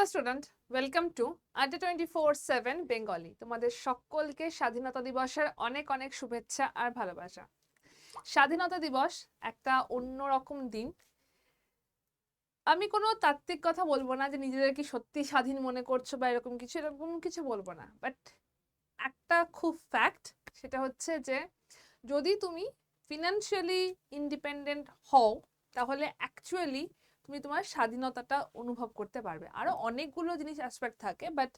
Hello student welcome to Adda twenty four seven Bengali তোমাদের সকলকে স্বাধীনতা দিবসের অনেক অনেক শুভেচ্ছা আর ভালোবাসা। স্বাধীনতা দিবস একটা অন্যরকম দিন। আমি কোনো তাত্ত্বিক কথা বলব না যে নিজেদের কি সত্যি স্বাধীন মনে করছ বা এরকম কিছু এরকম কিছু বলব না। বাট একটা খুব ফ্যাক্ট সেটা হচ্ছে যে যদি তুমি ফিনান্সিয়ালি ইন্ডিপেন্ডেন্ট হও, তাহলে অ্যাকচুয়ালি তুমি তোমার স্বাধীনতাটা অনুভব করতে পারবে। আরও অনেকগুলো জিনিস অ্যাসপেক্ট থাকে বাট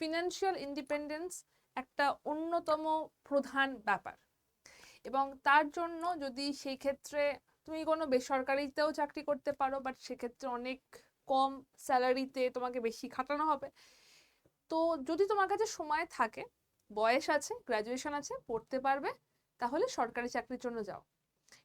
ফিনান্সিয়াল ইন্ডিপেন্ডেন্স একটা অন্যতম প্রধান ব্যাপার। এবং তার জন্য যদি সেই ক্ষেত্রে তুমি কোনো বেসরকারিতেও চাকরি করতে পারো বাট সেক্ষেত্রে অনেক কম স্যালারিতে তোমাকে বেশি খাটানো হবে। তো যদি তোমার কাছে সময় থাকে, বয়স আছে গ্র্যাজুয়েশন আছে, পড়তে পারবে, তাহলে সরকারি চাকরির জন্য যাও।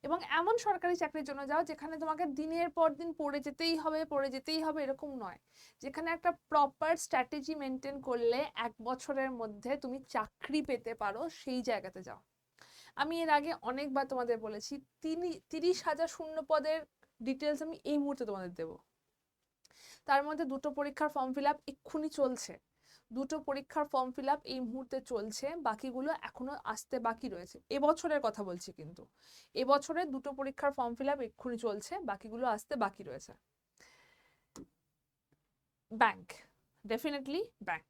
এবং এমন সরকারি চাকরির জন্য যাও যেখানে তোমাকে দিনের পর দিন পড়ে যেতেই হবে, পড়ে যেতেই হবে এরকম নয়। যেখানে একটা প্রপার স্ট্র্যাটেজি মেনটেন করলে এক বছরের মধ্যে তুমি চাকরি পেতে পারো সেই জায়গাতে যাও। আমি এর আগে অনেকবার তোমাদের বলেছি, তিনি তিরিশ হাজার শূন্য পদের ডিটেলস আমি এই মুহূর্তে তোমাদের দেব। তার মধ্যে দুটো পরীক্ষার ফর্ম ফিল আপ এক্ষুনি চলছে। দুটো পরীক্ষার ফর্ম ফিল আপ এই মুহূর্তে চলছে, বাকিগুলো এখনও আসতে বাকি রয়েছে। এবছরের কথা বলছি কিন্তু। এবছরে দুটো পরীক্ষার ফর্ম ফিল আপ এক্ষুনি চলছে, বাকিগুলো আসতে বাকি রয়েছে। Bank definitely bank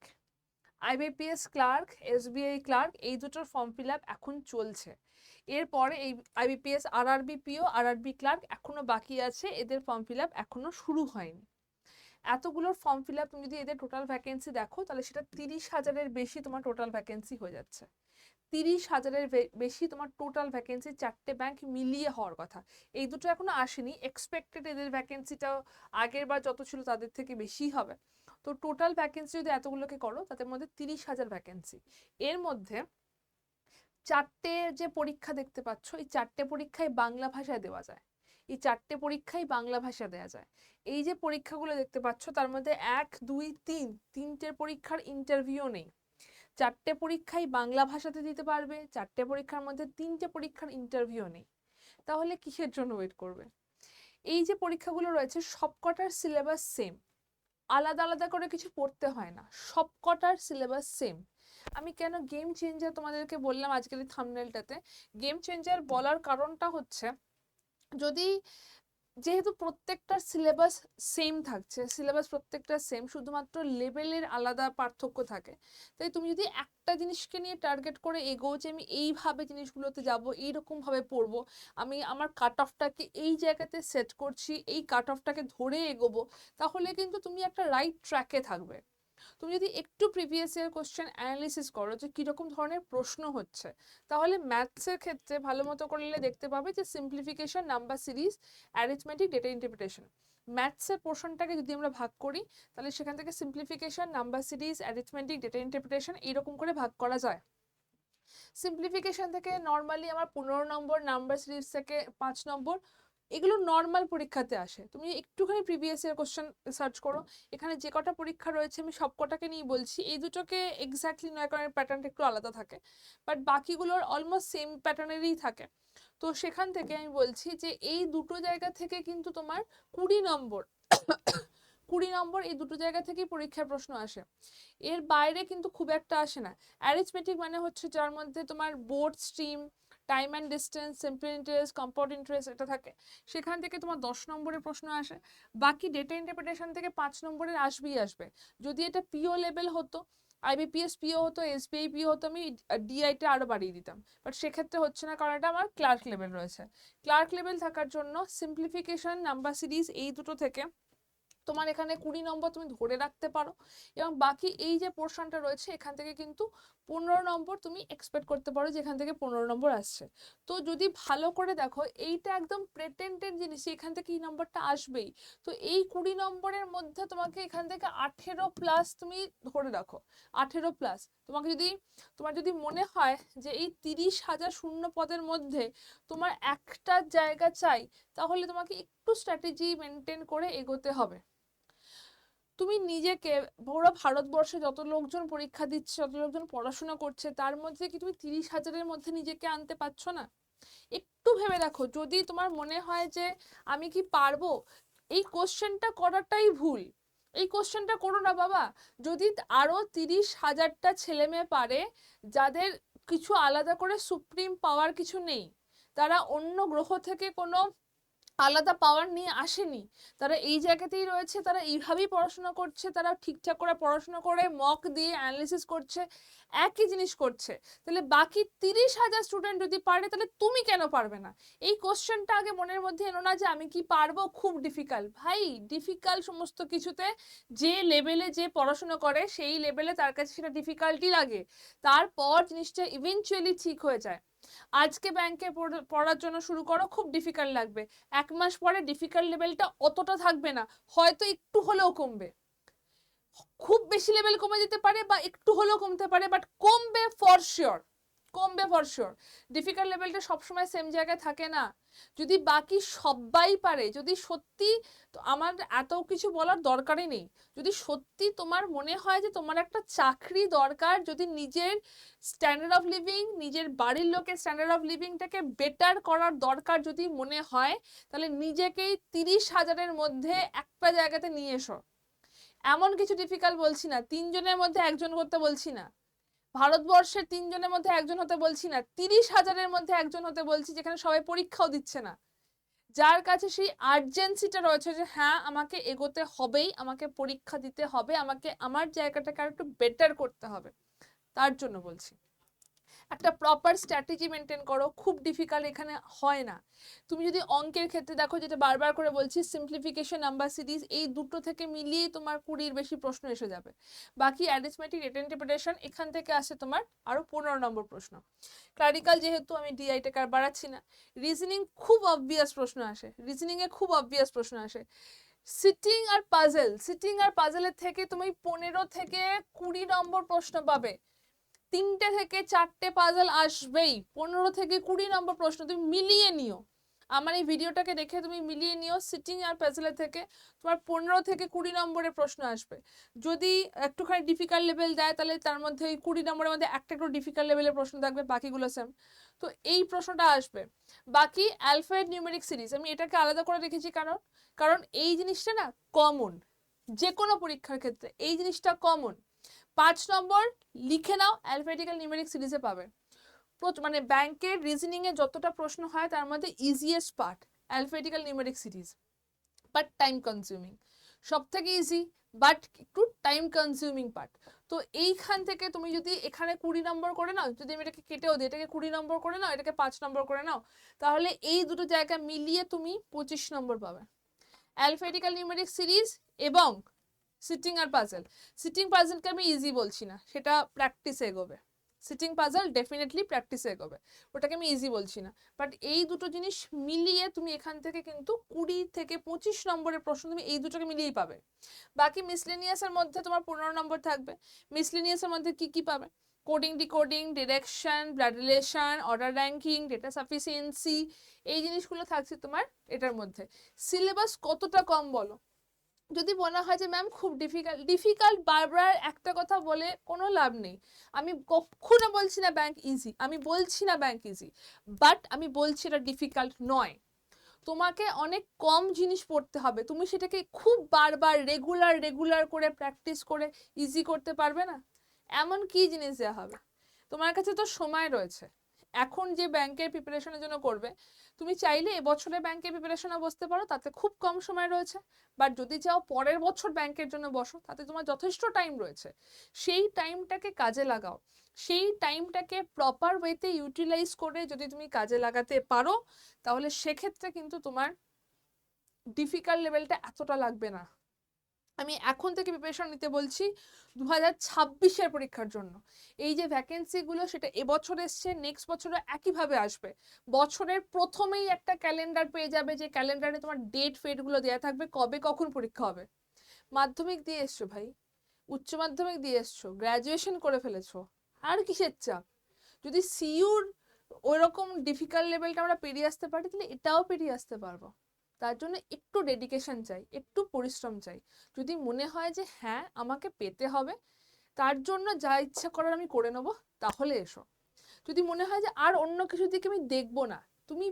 IBPS clerk SBI clerk এই দুটোর ফর্ম ফিল আপ এখন চলছে। এরপরে এই IBPS RRB PO RRB clerk এখনও বাকি আছে, এদের ফর্ম ফিল আপ এখনও শুরু হয়নি। এতগুলোর ফর্ম ফিল আপ তুমি যদি এদের টোটাল ভ্যাকেন্সি দেখো, তাহলে সেটা তিরিশ হাজারের বেশি তোমার টোটাল ভ্যাকেন্সি হয়ে যাচ্ছে। তিরিশ হাজারের বেশি তোমার টোটাল ভ্যাকেন্সি চারটে ব্যাংক মিলিয়ে হওয়ার কথা। এই দুটো এখনও আসেনি। এক্সপেক্টেড এদের ভ্যাকেন্সিটাও আগের বার যত ছিল তাদের থেকে বেশি হবে। তো টোটাল ভ্যাকেন্সি যদি এতগুলোকে করো, তাদের মধ্যে তিরিশ হাজার ভ্যাকেন্সি এর মধ্যে চারটে যে পরীক্ষা দেখতে পাচ্ছ, এই চারটে পরীক্ষায় বাংলা ভাষায় দেওয়া যায়। এই চারটে পরীক্ষাই বাংলা ভাষা দেওয়া যায়। এই যে পরীক্ষাগুলো দেখতে পাচ্ছ, তার মধ্যে এক, দুই, তিন, তিনটের পরীক্ষার ইন্টারভিউ নেই। চারটে পরীক্ষাই বাংলা ভাষাতে দিতে পারবে, চারটে পরীক্ষার মধ্যে তিনটে পরীক্ষার ইন্টারভিউ নেই। তাহলে কিসের জন্য ওয়েট করবে? এই যে পরীক্ষাগুলো রয়েছে, সবকটার সিলেবাস সেম আলাদা আলাদা করে কিছু পড়তে হয় না, সবকটার সিলেবাস সেম আমি কেন গেম চেঞ্জার তোমাদেরকে বললাম আজকের এই থামনেলটাতে গেম চেঞ্জার বলার কারণটা হচ্ছে যদি যেহেতু প্রত্যেকটার সিলেবাস সেম থাকছে সিলেবাস প্রত্যেকটা সেম শুধুমাত্র লেভেলের আলাদা পার্থক্য থাকে, তাই তুমি যদি একটা জিনিসকে নিয়ে টার্গেট করে এগোও যে আমি এইভাবে জিনিসগুলোতে যাব এইরকমভাবে পড়ব, আমি আমার কাট অফটাকে এই জায়গাতে সেট করছি, এই কাট অফটাকে ধরে এগোবো, তাহলে কিন্তু তুমি একটা রাইট ট্র্যাকে থাকবে। তুমি যদি একটু প্রিভিয়াস ইয়ার কোশ্চেন অ্যানালিসিস করো যে কীরকম ধরনের প্রশ্ন হচ্ছে, তাহলে ম্যাথসের ক্ষেত্রে ভালো মতো করলে দেখতে পাবে যে simplification number series arithmetic data interpretation ম্যাথসের পোর্শনটাকে যদি আমরা ভাগ করি, তাহলে সেখান থেকে simplification number series arithmetic data interpretation এইরকম করে ভাগ করা যায়। সিম্পলিফিকেশন থেকে নর্মালি আমার পনেরো নম্বর নাম্বার সিরিজ থেকে পাঁচ নম্বর এগুলো নর্মাল পরীক্ষাতে আসে। তুমি একটুখানি প্রিভিয়াস ইয়ার কোশ্চেন সার্চ করো, এখানে যে কটা পরীক্ষা রয়েছে আমি সব কটাকে নিয়ে বলছি। এই দুটোকে এক্স্যাক্টলি নয় কারণের প্যাটার্নটা একটু আলাদা থাকে। বাট বাকিগুলোর অলমোস্ট সেম প্যাটার্নেরই থাকে। তো সেখান থেকে আমি বলছি যে এই দুটো জায়গা থেকে কিন্তু তোমার কুড়ি নম্বর কুড়ি নম্বর এই দুটো জায়গা থেকেই পরীক্ষার প্রশ্ন আসে। এর বাইরে কিন্তু খুব একটা আসে না। অ্যারিথমেটিক মানে হচ্ছে যার মধ্যে তোমার boat stream time and distance simple interest compound interest এটা থাকে। সেখান থেকে তোমার দশ নম্বরের প্রশ্ন আসে। বাকি ডেটা ইন্টারপ্রিটেশন থেকে পাঁচ নম্বরের আসবেই আসবে। যদি এটা পিও লেভেল হতো আইবিপিএস পিও হতো এসবিআই পিও হতো, আমি ডিআইটা আরও বাড়িয়ে দিতাম। বাট সেক্ষেত্রে হচ্ছে না, কারণ এটা আমার ক্লার্ক লেভেল রয়েছে। ক্লার্ক লেভেল থাকার জন্য সিম্পলিফিকেশন নাম্বার সিরিজ এই দুটো থেকে তোমার এখানে কুড়ি নম্বর তুমি ধরে রাখতে পারো। এবং বাকি এই যে পোর্শনটা রয়েছে, এখান থেকে কিন্তু পনেরো নম্বর তুমি এক্সপেক্ট করতে পারো যে এখান থেকে পনেরো নম্বর আসছে। তো যদি ভালো করে দেখো, এইটা একদম প্রেটেন্টেড জিনিস এখান থেকে এই নম্বরটা আসবেই। তো এই কুড়ি নম্বরের মধ্যে তোমাকে এখান থেকে আঠেরো প্লাস তুমি ধরে রাখো, আঠেরো প্লাস তোমাকে যদি, তোমার যদি মনে হয় যে এই তিরিশ হাজার শূন্য পদের মধ্যে তোমার একটা জায়গা চাই, তাহলে তোমাকে একটু স্ট্র্যাটেজি মেনটেন করে এগোতে হবে। তুমি নিজেকে পুরো ভারতবর্ষে যত লোকজন পরীক্ষা দিচ্ছে, যত লোকজন পড়াশোনা করছে, তার মধ্যে কি তুমি তিরিশ হাজারের মধ্যে নিজেকে আনতে পারছ না? একটু ভেবে দেখো, যদি তোমার মনে হয় যে আমি কি পারব, এই কোশ্চেনটা করাটাই ভুল। এই কোশ্চেনটা করো না বাবা। যদি আরও তিরিশ হাজারটা ছেলে মেয়ে পারে, যাদের কিছু আলাদা করে সুপ্রিম পাওয়ার কিছু নেই, তারা অন্য গ্রহ থেকে কোনো আলাদা পাওয়ার নিয়ে আসেনি। তারা এই জায়গাতেই রয়েছে, তারা এইভাবেই পড়াশোনা করছে, তারা ঠিকঠাক করে পড়াশোনা করে মক দিয়ে অ্যানালিসিস করছে, একই জিনিস করছে। তাহলে বাকি তিরিশ হাজার স্টুডেন্ট যদি পারে, তাহলে তুমি কেন পারবে না? এই কোশ্চেনটা আগে মনের মধ্যে এনো না যে আমি কি পারব? খুব ডিফিকাল্ট ভাই ডিফিকাল্ট সমস্ত কিছুতে যে লেভেলে যে পড়াশোনা করে, সেই লেভেলে তার কাছে সেটা ডিফিকাল্টই লাগে। তারপর জিনিসটা ইভেনচুয়ালি ঠিক হয়ে যায়। আজকে ব্যাংকে পড়ার জন্য শুরু করো, খুব ডিফিকাল্ট লাগবে। এক মাস পরে ডিফিকাল্ট লেভেলটা অতটা থাকবে না। হয়তো একটু হলেও কমবে। খুব বেশি লেভেল কমে যেতে পারে বা একটু হলেও কমতে পারে বাট কমবে ফর শিওর কমবে ফর শিওর ডিফিকাল্ট লেভেলটা সবসময় সেম জায়গায় থাকে না। যদি বাকি সবাই পারে, যদি সত্যি তো আমার এত কিছু বলার দরকারই নেই। যদি সত্যি তোমার মনে হয় যে তোমার একটা চাকরি দরকার, যদি নিজের স্ট্যান্ডার্ড অফ লিভিং নিজের বাড়ির লোকের স্ট্যান্ডার্ড অফ লিভিংটাকে বেটার করার দরকার যদি মনে হয়, তাহলে নিজেকেই তিরিশ হাজারের মধ্যে একটা জায়গাতে নিয়ে এসো। এমন কিছু ডিফিকাল্ট বলছি না। তিনজনের মধ্যে একজন করতে বলছি না। ভারতবর্ষের তিনজনের মধ্যে একজন হতে বলছি না, তিরিশ হাজারের মধ্যে একজন হতে বলছি যেখানে সবাই পরীক্ষাও দিচ্ছে না। যার কাছে সেই আর্জেন্সিটা রয়েছে যে হ্যাঁ আমাকে এগোতে হবেই, আমাকে পরীক্ষা দিতে হবে, আমাকে আমার জায়গাটাকে আর একটু বেটার করতে হবে, তার জন্য বলছি। একটা প্রপার স্ট্র্যাটেজি মেনটেন করো, খুব ডিফিকাল্ট এখানে হয় না। তুমি যদি অঙ্কের ক্ষেত্রে দেখো, যেটা বারবার করে বলছি সিম্পলিফিকেশন নাম্বার সিরিজ এই দুটো থেকে মিলিয়ে তোমার কুড়ির বেশি প্রশ্ন এসে যাবে। বাকি অ্যারিথমেটিক ইন্টারপ্রিটেশন এখান থেকে আসে তোমার আরও পনেরো নম্বর প্রশ্ন। ক্লারিক্যাল যেহেতু আমি ডিআইটাকে আর বাড়াচ্ছি না রিজনিং খুব অবভিয়াস প্রশ্ন আসে। রিজনিংয়ে খুব অবভিয়াস প্রশ্ন আসে। সিটিং আর পাজেল সিটিং আর পাজেলের থেকে তুমি পনেরো থেকে কুড়ি নম্বর প্রশ্ন পাবে। তিনটে থেকে চারটে পাজল আসবেই। পনেরো থেকে কুড়ি নম্বর প্রশ্ন, তুমি মিলিয়ে নিও। আমার এই ভিডিওটাকে দেখে তুমি মিলিয়ে নিও সিটিং আর প্যাজেলের থেকে। তোমার পনেরো থেকে কুড়ি নম্বরের প্রশ্ন আসবে। যদি একটুখানি ডিফিকাল্ট লেভেল দেয়, তাহলে তার মধ্যে ওই কুড়ি নম্বরের মধ্যে একটা একটু ডিফিকাল্ট লেভেলের প্রশ্ন থাকবে, বাকিগুলো সেম তো এই প্রশ্নটা আসবে। বাকি অ্যালফায়েড নিউমেরিক সিরিজ আমি এটাকে আলাদা করে রেখেছি কারণ কারণ এই জিনিসটা না কমন যে কোনো পরীক্ষার ক্ষেত্রে এই জিনিসটা কমন পাঁচ নম্বর, লিখে নাও অ্যালফাবেটিক্যাল নিউমেরিক সিরিজে পাবে। মানে ব্যাংকের রিজনিং এ যতটা প্রশ্ন হয়, তার মধ্যে easiest part alphabetical numeric series but time consuming সব থেকে ইজি বাট একটু টাইম কনজিউমিং পার্ট তো এইখান থেকে তুমি যদি এখানে কুড়ি নম্বর করে নাও, যদি আমি এটাকে কেটেও দিই, এটাকে কুড়ি নম্বর করে নাও, এটাকে পাঁচ নম্বর করে নাও, তাহলে এই দুটো জায়গা মিলিয়ে তুমি পঁচিশ নম্বর পাবে। অ্যালফাবেটিক্যাল নিউমেরিক সিরিজ এবং সিটিং আর পাজেল সিটিং পাজেলকে আমি ইজি বলছি না, সেটা প্র্যাকটিস এগোবে। সিটিং পাজল ডেফিনেটলি প্র্যাকটিস এগোবে, ওটাকে আমি ইজি বলছি না। বাট এই দুটো জিনিস মিলিয়ে তুমি এখান থেকে কিন্তু কুড়ি থেকে পঁচিশ নম্বরের প্রশ্ন তুমি এই দুটোকে মিলিয়েই পাবে। বাকি মিসলেনিয়াসের মধ্যে তোমার পনেরো নম্বর থাকবে। মিসলেনিয়াসের মধ্যে কি কি পাবে? Coding decoding direction blood relation order ranking data sufficiency এই জিনিসগুলো থাকছে তোমার এটার মধ্যে। সিলেবাস কতটা কম বলো? যদি মনে হয় যে, ম্যাম, খুব ডিফিকাল্ট ডিফিকাল্ট বারবার একটা কথা বলে কোনো লাভ নেই। আমি কখনো বলছি না ব্যাংক ইজি আমি বলছি না ব্যাংক ইজি বাট আমি বলছি এটা ডিফিকাল্ট নয়। তোমাকে অনেক কম জিনিস পড়তে হবে। তুমি সেটাকে খুব বারবার রেগুলার রেগুলার করে প্র্যাকটিস করে ইজি করতে পারবে না? এমন কি জিনিস দেওয়া হবে? তোমার কাছে তো সময় রয়েছে। এখন যে ব্যাংকের প্রিপারেশনের জন্য করবে, তুমি চাইলে এবছরে ব্যাংকের প্রিপারেশনে বসতে পারো, তাতে খুব কম সময় রয়েছে। বাট যদি চাও পরের বছর ব্যাংকের জন্য বসো, তাতে তোমার যথেষ্ট টাইম রয়েছে। সেই টাইমটাকে কাজে লাগাও। সেই টাইমটাকে প্রপার ওয়েতে ইউটিলাইজ করে যদি তুমি কাজে লাগাতে পারো, তাহলে সেক্ষেত্রে কিন্তু তোমার ডিফিকাল্ট লেভেলটা এতটা লাগবে না। আমি এখন থেকে প্রিপারেশন নিতে বলছি দু হাজার পরীক্ষার জন্য। এই যে ভ্যাকেন্সিগুলো সেটা এবছর এসছে নেক্সট বছরও একইভাবে আসবে। বছরের প্রথমেই একটা ক্যালেন্ডার পেয়ে যাবে যে ক্যালেন্ডারে তোমার ডেট ফেটগুলো দেওয়া থাকবে, কবে কখন পরীক্ষা হবে। মাধ্যমিক দিয়ে এসছো ভাই? উচ্চ মাধ্যমিক দিয়ে এসছো? গ্র্যাজুয়েশন করে ফেলেছো? আর কিসের চাপ? যদি সিইউর ওইরকম ডিফিকাল্ট লেভেলটা আমরা পেরিয়ে আসতে পারি, তাহলে এটাও পেরিয়ে আসতে পারব। তার জন্য একটু ডেডিকেশন চাই, একটু পরিশ্রম চাই। যদি মনে হয় যে হ্যাঁ আমাকে পেতে হবে, তার জন্য যা ইচ্ছা করার আমি করে নেব, তাহলে এসো। যদি মনে হয় যে আর অন্য কিছু দিকে আমি দেখব না, তুমি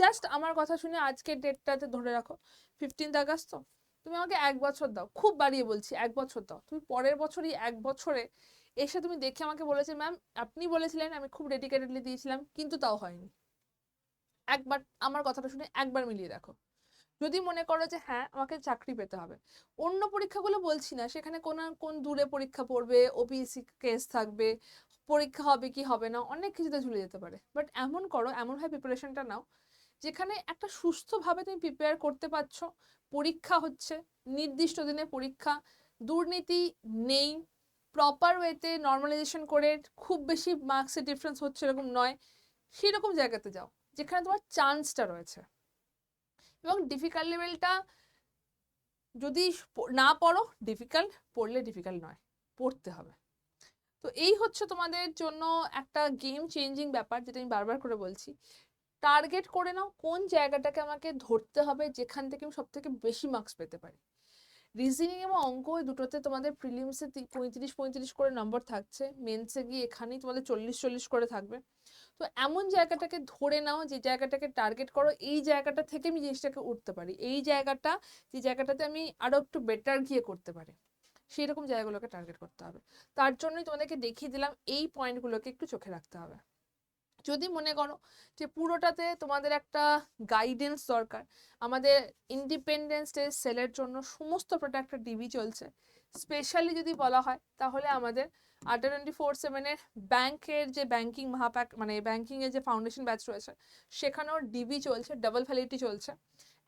জাস্ট আমার কথা শুনে আজকের ডেটটাতে ধরে রাখো ফিফটিন্থ আগস্ট তো, তুমি আমাকে এক বছর দাও, খুব বাড়িয়ে বলছি, এক বছর দাও। তুমি পরের বছরই এক বছরে এসে তুমি দেখে আমাকে বলেছে ম্যাম আপনি বলেছিলেন, আমি খুব ডেডিকেটেডলি দিয়েছিলাম, কিন্তু তাও হয়নি। একবার, আমার কথাটা শুনে একবার মিলিয়ে দেখো। যদি মনে করো যে হ্যাঁ আমাকে চাকরি পেতে হবে। অন্য পরীক্ষাগুলো বলছি না, সেখানে কোন কোন দূরে পরীক্ষা পড়বে ওপিএসসি কেস থাকবে, পরীক্ষা হবে কি হবে না, অনেক কিছুতে ঝুলে যেতে পারে। বাট এমন করো, এমনভাবে প্রিপারেশনটা নাও, যেখানে একটা সুস্থভাবে তুমি প্রিপেয়ার করতে পারছ, পরীক্ষা হচ্ছে, নির্দিষ্ট দিনে পরীক্ষা, দুর্নীতি নেই প্রপার ওয়েতে নর্মালাইজেশন করে, খুব বেশি মার্কসের ডিফারেন্স হচ্ছে এরকম নয়, সেরকম জায়গাতে যাও। যেখানে তোমার চান্সটা রয়েছে। এবং ডিফিকাল্ট লেভেলটা যদি না পড়ো ডিফিকাল্ট পড়লে ডিফিকাল্ট নয়, পড়তে হবে। তো এই হচ্ছে তোমাদের জন্য একটা গেম চেঞ্জিং ব্যাপার যেটা আমি বারবার করে বলছি। টার্গেট করে নাও কোন জায়গাটাকে আমাকে ধরতে হবে যেখান থেকে আমি সব থেকে বেশি মার্কস পেতে পারি। রিজনিং এবং অঙ্ক ওই দুটোতে তোমাদের প্রিলিমসে পঁয়ত্রিশ পঁয়ত্রিশ করে নম্বর থাকছে। মেন্সে গিয়ে এখানেই তোমাদের চল্লিশ চল্লিশ করে থাকবে। তো এমন জায়গাটাকে ধরে নাও যে জায়গাটাকে টার্গেট করো, এই জায়গাটা থেকে আমি জিনিসটাকে উঠতে পারি। এই জায়গাটা, যে জায়গাটাতে আমি আরও একটু বেটার গিয়ে করতে পারি। সেই রকম জায়গাগুলোকে টার্গেট করতে হবে। তার জন্যই তোমাদেরকে দেখিয়ে দিলাম, এই পয়েন্টগুলোকে একটু চোখে রাখতে হবে। যদি মনে করো যে পুরোটাতে তোমাদের একটা গাইডেন্স দরকার, আমাদের ইন্ডিপেন্ডেন্স ডে সেলের জন্য সমস্ত প্রোডাক্ট ডিবি চলছে স্পেশালি যদি বলা হয়, তাহলে আমাদের আড্ডা টোয়েন্টি ফোর সেভেনের ব্যাংকের যে ব্যাংকিং মহাপ্যাক মানে ব্যাংকিংয়ের যে ফাউন্ডেশন ব্যাচ রয়েছে, সেখানেও ডিবি চলছে ডাবল ভ্যালিডিটি চলছে।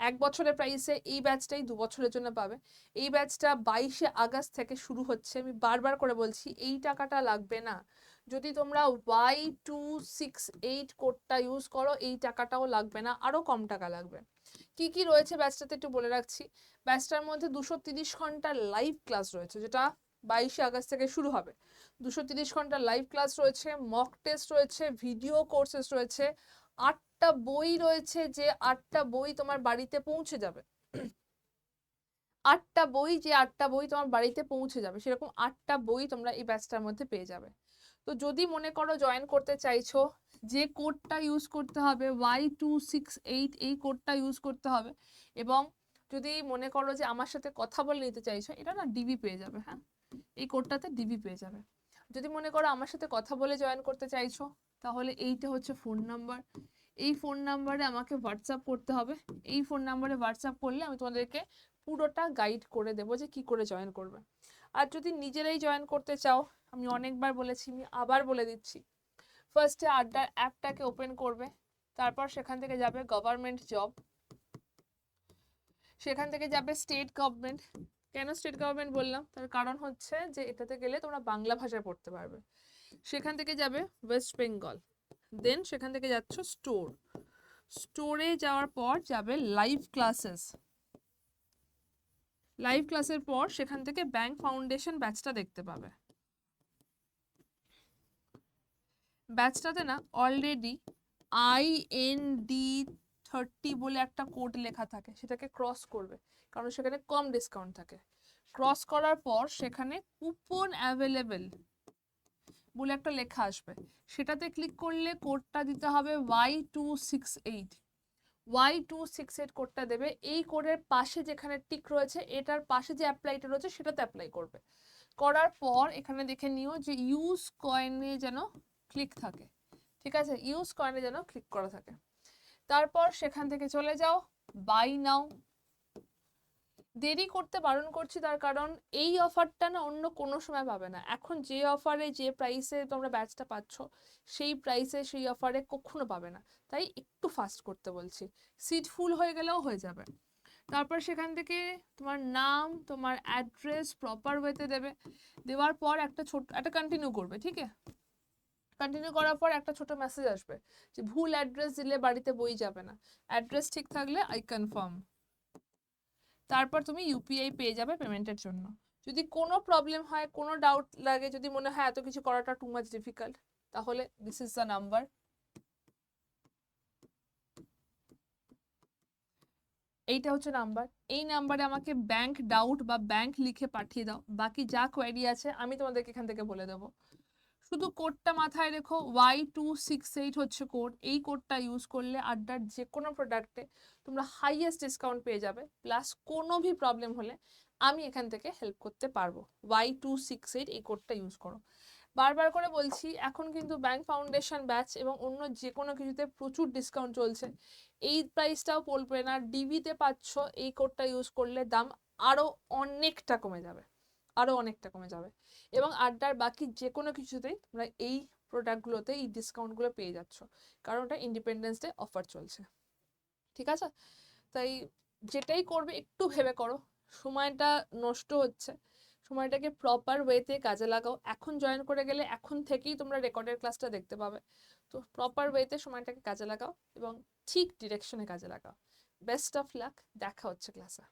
এক বছরের প্রাইসে এই ব্যাচটাই দু বছরের জন্য পাবে। এই ব্যাচটা বাইশে আগস্ট থেকে শুরু হচ্ছে। আমি বারবার করে বলছি, এই টাকাটা লাগবে না। যদি তোমরা ওয়াই টু সিক্স এইট কোডটা ইউজ করো, এই টাকাটাও লাগবে না আরও কম টাকা লাগবে। কি কি রয়েছে ব্যাচটাতে একটু বলে রাখছি। ব্যাচটার মধ্যে দুশো তিরিশ ঘণ্টা লাইভ ক্লাস রয়েছে, যেটা বাইশে আগস্ট থেকে শুরু হবে। দুশো তিরিশ ঘণ্টা লাইভ ক্লাস রয়েছে মক টেস্ট রয়েছে ভিডিও কোর্সেস রয়েছে। আটটা বই রয়েছে যে আটটা বই তোমার বাড়িতে পৌঁছে যাবে। আটটা বই যে আটটা বই তোমার বাড়িতে পৌঁছে যাবে, সেরকম আটটা বই তোমরা এই ব্যাচটার মধ্যে পেয়ে যাবে। তো যদি মনে করো জয়েন করতে চাইছো, যে কোডটা ইউজ করতে হবে ওয়াই টু সিক্স এইট এই কোডটা ইউজ করতে হবে এবং যদি মনে করো যে আমার সাথে কথা বলে নিতে চাইছো, এটা না ডিবি পেয়ে যাবে হ্যাঁ? এই কোডটাতে ডিবি পেয়ে যাবে। যদি মনে করো আমার সাথে কথা বলে জয়েন করতে চাইছো, তাহলে এইটা হচ্ছে ফোন নাম্বার এই ফোন নাম্বারে আমাকে হোয়াটসঅ্যাপ করতে হবে। এই ফোন নাম্বারে হোয়াটসঅ্যাপ করলে আমি তোমাদেরকে পুরোটা গাইড করে দেবো যে কি করে জয়েন করবে। আর যদি নিজেরাই জয়েন করতে চাও, আমি অনেকবার বলেছি, আমি আবার বলে দিচ্ছি। ফার্স্টে আড্ডার অ্যাপটাকে ওপেন করবে, তারপর সেখান থেকে যাবে গভর্নমেন্ট জব সেখান থেকে যাবে স্টেট গভর্নমেন্ট কেন স্টেট গভর্নমেন্ট বললাম? তার কারণ হচ্ছে যে, এটাতে গেলে তোমরা বাংলা ভাষায় পড়তে পারবে। সেখান থেকে যাবে ওয়েস্ট বেঙ্গল দেন সেখান থেকে যাচ্ছ স্টোর স্টোরে যাওয়ার পর যাবে লাইভ ক্লাসেস লাইভ ক্লাসের পর সেখান থেকে ব্যাংক ফাউন্ডেশন ব্যাচটা দেখতে পাবে। ব্যাচটাতে না already I N D thirty বলে একটা কোড লেখা থাকে, সেটাকে ক্রস করবে। কারণ সেখানে কম ডিসকাউন্ট থাকে। ক্রস করার পর সেখানে কুপন অ্যাভেলেবেল বলে একটা লেখা আসবে। সেটাতে ক্লিক করলে কোডটা দিতে হবে Y two six eight Y two six eight কোডটা দেবে। এই কোডের পাশে যেখানে টিক রয়েছে, এটার পাশে যে অ্যাপ্লাইটা রয়েছে, সেটাতে অ্যাপ্লাই করবে। করার পর এখানে দেখে নিও যে ইউজ কয়েনে যেন ক্লিক থাকে। ঠিক আছে? ইউজ কয়েনে যেন ক্লিক করা থাকে। তারপর সেখান থেকে চলে যাও। বাই নাও দেরি করতে বারণ করছি তার কারণ এই অফারটা না অন্য কোনো সময় পাবে না। এখন যে অফারে যে প্রাইসে তোমরা ব্যাচটা পাচ্ছ, সেই প্রাইসে সেই অফারে কখনো পাবে না। তাই একটু ফাস্ট করতে বলছি। সিট ফুল হয়ে গেলেও হয়ে যাবে। তারপর সেখান থেকে তোমার নাম, তোমার অ্যাড্রেস প্রপার ওয়েতে দেবে। দেওয়ার পর একটা ছোট, একটা কন্টিনিউ করবে, ঠিক আছে? কন্টিনিউ করার পর একটা ছোট মেসেজ আসবে যে ভুল অ্যাড্রেস দিলে বাড়িতে বই যাবে না। অ্যাড্রেস ঠিক থাকলে আই কনফার্ম তারপর তুমি ইউপিআই পেয়ে যাবে পেমেন্টের জন্য। যদি কোনো প্রবলেম হয়, কোনো ডাউট লাগে, যদি মনে হয় এত কিছু করাটা টু মাচ ডিফিকাল্ট তাহলে দিস ইজ দ্য নাম্বার এইটা হচ্ছে নাম্বার এই নাম্বারে আমাকে ব্যাংক ডাউট বা ব্যাংক লিখে পাঠিয়ে দাও। বাকি যা কোয়ারি আছে, আমি তোমাদেরকে এখান থেকে বলে দেবো। শুধু কোডটা মাথায় রেখো ওয়াই টু সিক্স এইট হচ্ছে কোড এই কোডটা ইউজ করলে আড্ডার যে কোনো প্রোডাক্টে তোমরা হাইয়েস্ট ডিসকাউন্ট পেয়ে যাবে প্লাস কোনো ভি প্রবলেম হলে আমি এখান থেকে হেল্প করতে পারব। ওয়াই টু সিক্স এইট এই কোডটা ইউজ করো। বারবার করে বলছি, এখন কিন্তু ব্যাংক ফাউন্ডেশন ব্যাচ এবং অন্য যে কোনো কিছুতে প্রচুর ডিসকাউন্ট চলছে। এই প্রাইসটাও পড়বে না ডিবিতে পাচ্ছ, এই কোডটা ইউজ করলে দাম আরও অনেকটা কমে যাবে। আরও অনেকটা কমে যাবে। এবং আড্ডার বাকি যে কোনো কিছুতেই তোমরা এই প্রোডাক্টগুলোতে এই ডিসকাউন্টগুলো পেয়ে যাচ্ছ। কারণ ওটা ইন্ডিপেন্ডেন্স ডে অফার চলছে। ঠিক আছে? তাই যেটাই করবে একটু ভেবে করো। সময়টা নষ্ট হচ্ছে। সময়টাকে প্রপার ওয়েতে কাজে লাগাও। এখন জয়েন করে গেলে এখন থেকেই তোমরা রেকর্ডের ক্লাসটা দেখতে পাবে। তো প্রপার ওয়েতে সময়টাকে কাজে লাগাও এবং ঠিক ডিরেকশনে কাজে লাগাও। বেস্ট অফ লাক দেখা হচ্ছে ক্লাসে